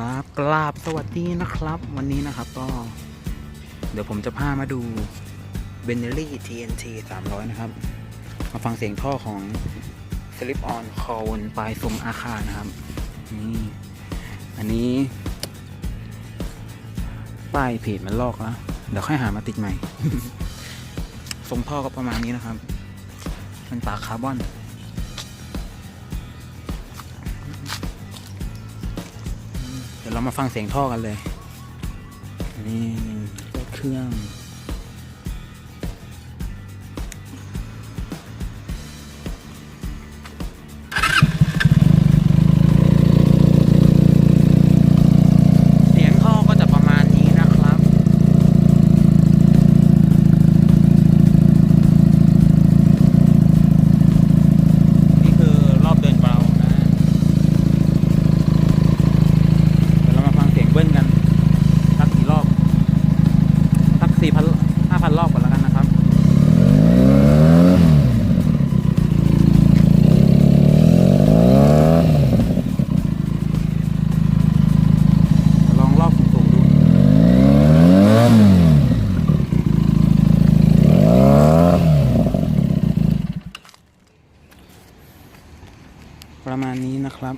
ครับกราบสวัสดีนะครับ วันนี้นะครับก็ เดี๋ยวผมจะพามาดู b e n n e l l y TNT 300 นะครับ มาฟังเสียงท่อของ Slip on c o n ปลายทรงอาคารนะครับ นี่ อันนี้ ป้ายเพจมันลอกแล้ว เดี๋ยวค่อยหามาติดใหม่ ทรงท่อก็ประมาณนี้นะครับเป็นปากคาร์บอน เดี๋ยวเรามาฟังเสียงท่อกันเลยนี่เครื่อง พันรอบก่อนแล้วกันนะครับประมาณนี้นะครับ